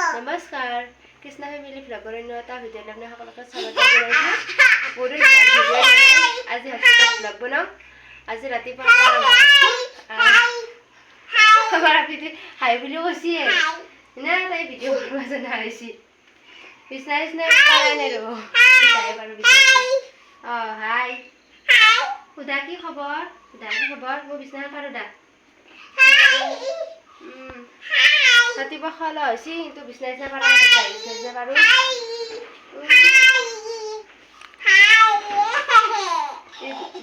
নমস্কাৰ কৃষ্ণ ফেমিলি ভ্লগৰ অন্য এটা ভিডিঅ'লৈ আপুনি সকলোকে স্বাগতম জনাইছোঁ। আজি এটা ভ্লগ বনাওঁ আজি ৰাতিপুৱা আমাৰ আপিটো হাই বুলিও কৈছে না তাই ভিডিঅ' বনোৱা জনা হৈছে কৃষ্ণ কৃষ্ণ পাৰা নাই ৰ'ব তাই বাৰু অঁ হাই সুধা কি খবৰ সুধা কি খবৰ মোৰ বিচনা পাৰোঁ দা ৰাতিপুৱা খোৱা লোৱা হৈছে কিন্তু বিচনা পাৰা পাৰোঁ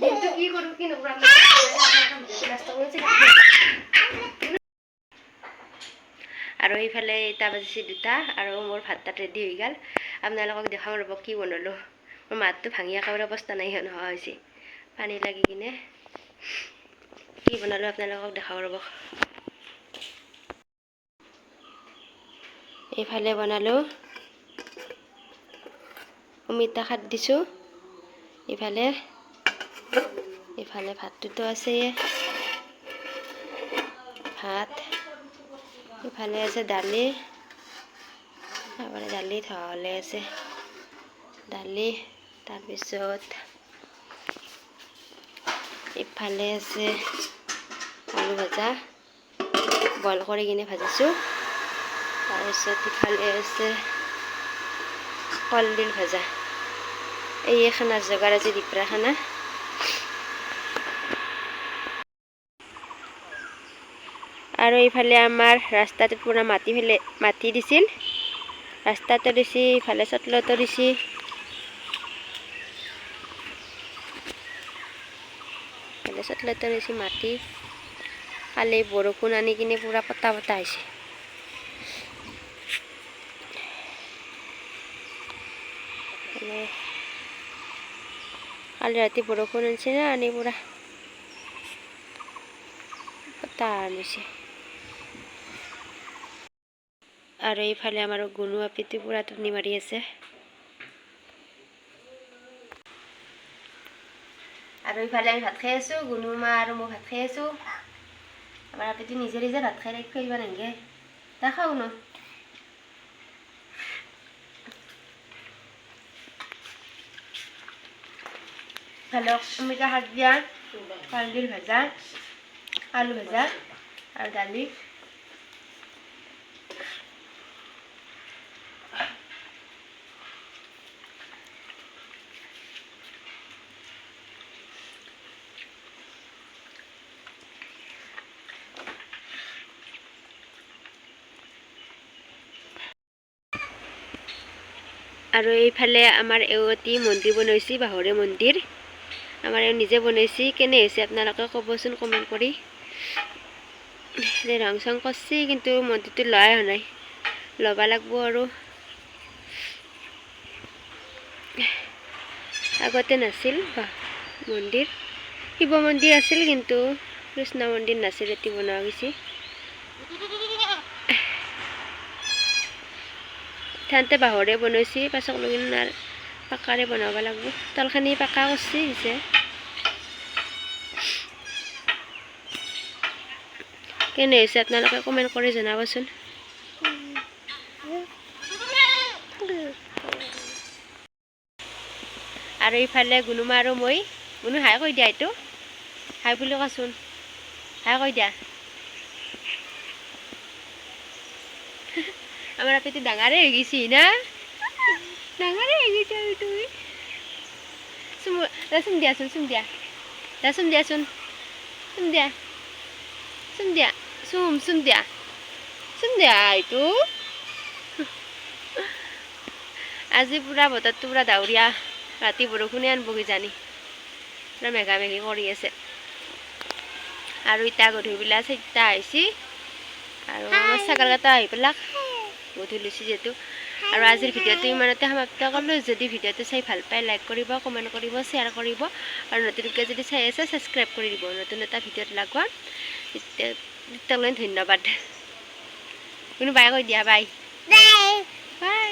দিনটো কি কৰোঁ কি নকৰোঁ আৰু এইফালে এটা বাজিছে দুটা আৰু মোৰ ভাত তাত ৰেডি হৈ গ'ল আপোনালোকক দেখাওঁ ৰ'ব কি বনালোঁ মোৰ মাতটো ভাঙি একেবাৰে অৱস্থা নাই নোহোৱা হৈছে পানী লাগি কিনে কি বনালোঁ আপোনালোকক দেখাওঁ ৰ'ব এইফালে বনালোঁ। অমিতা খাৰ দিছোঁ। ইফালে ইফালে ভাতটোতো আছেই ভাত ইফালে আছে দালি। তাৰপৰা দালি ধোৱালে আছে। দালি, তাৰপিছত ইফালে আছে আলু ভাজা। বইল কৰি কিনে ভাজিছোঁ। তাৰপিছত ইফালে আছে কলডিল ভাজা এই খানাৰ যোগাৰ আজি দিপৰা আৰু এইফালে আমাৰ ৰাস্তাটোত পূৰা মাটি ফেলে মাটি দিছিল ৰাস্তাটো দিছি ইফালে চটলতো দিছি ইফালে চটলতো দিছি মাটি কালি বৰষুণ আনি কিনে পূৰা পতা পতা হৈছে ৰাতি বৰষুণ আনিছে না, আনি পূৰা পতা আনিছে। আৰু এইফালে আমাৰ গুণু আপিটো পূৰা টোপনি মাৰি আছে। আৰু ইফালে আমি ভাত খাই আছোঁ গুণু মা আৰু মই ভাত খাই আছোঁ। আমাৰ আপিটো নিজে নিজে ভাত খাই আহিব নালাগে দেখাও ন? ভালো অমিতা শাক দিয়া কলডিল ভাজা আলু ভাজা আৰু দালি আৰু এইফালে আমাৰ এওঁতি মন্দিৰ বনাইছে, বাঁহৰে মন্দিৰ। আমাৰ এওঁ নিজে বনাইছে কেনে হৈছে আপোনালোকে ক'বচোন কমেণ্ট কৰি। ৰং চং কৰিছে কিন্তু মন্দিৰটো লোৱাই হোৱা নাই। ল'ব লাগিব আৰু। আগতে নাছিল বাহ মন্দিৰ। শিৱ মন্দিৰ আছিল কিন্তু কৃষ্ণ মন্দিৰ নাছিল এটি বনোৱা গৈছে। ধানতে বাঁহৰে বনাইছে পাছক লৈ কিনে আৰু পাকাৰে বনাব লাগিব। তলখিনি পাকা কৰিছে পিছে কেনে হৈছে? আপোনালোকে কমেণ্ট কৰি জনাবচোন। আৰু ইফালে গুণুমা আৰু মই গুণু হাই কৈ দিয়া এইটো। হাই বুলি কোৱাচোন হাই কৈ দিয়া। আমাৰ আপনি ডাঙাৰে হয়ে গেছি না। ডাঙারে হয়ে গেছি আমি তুমি শুন দিয়া শুন শুন দিয়া দা শুন দিয়া শুন শুন দিয়া শুন দিয়া শুম শুন দিয়া শুন দিয়া এইটো আজি পূৰা বতৰটো পূৰা ডাৱৰীয়া ৰাতি বৰষুণে আনব কিজানি পূৰা মেঘা মেঘি কৰি আছে আৰু এতিয়া গধূলিবেলা চাৰিটা আহিছে আৰু আমাৰ ছাগলকেইটা আহি পেলাক গধূলি যিহেতু আৰু আজিৰ ভিডিঅ'টো ইমানতে সমাপ্ত কৰিলোঁ যদি ভিডিঅ'টো চাই ভাল পায় লাইক কৰিব কমেণ্ট কৰিব শ্বেয়াৰ কৰিব আৰু নতুনকৈ যদি চাই আছে ছাবস্ক্ৰাইব কৰি দিব। নতুন এটা ভিডিঅ'ত লগোৱা। তেতিয়া তেতিয়ালৈ ধন্যবাদ। কোনো বাই কৈ দিয়া বাই বাই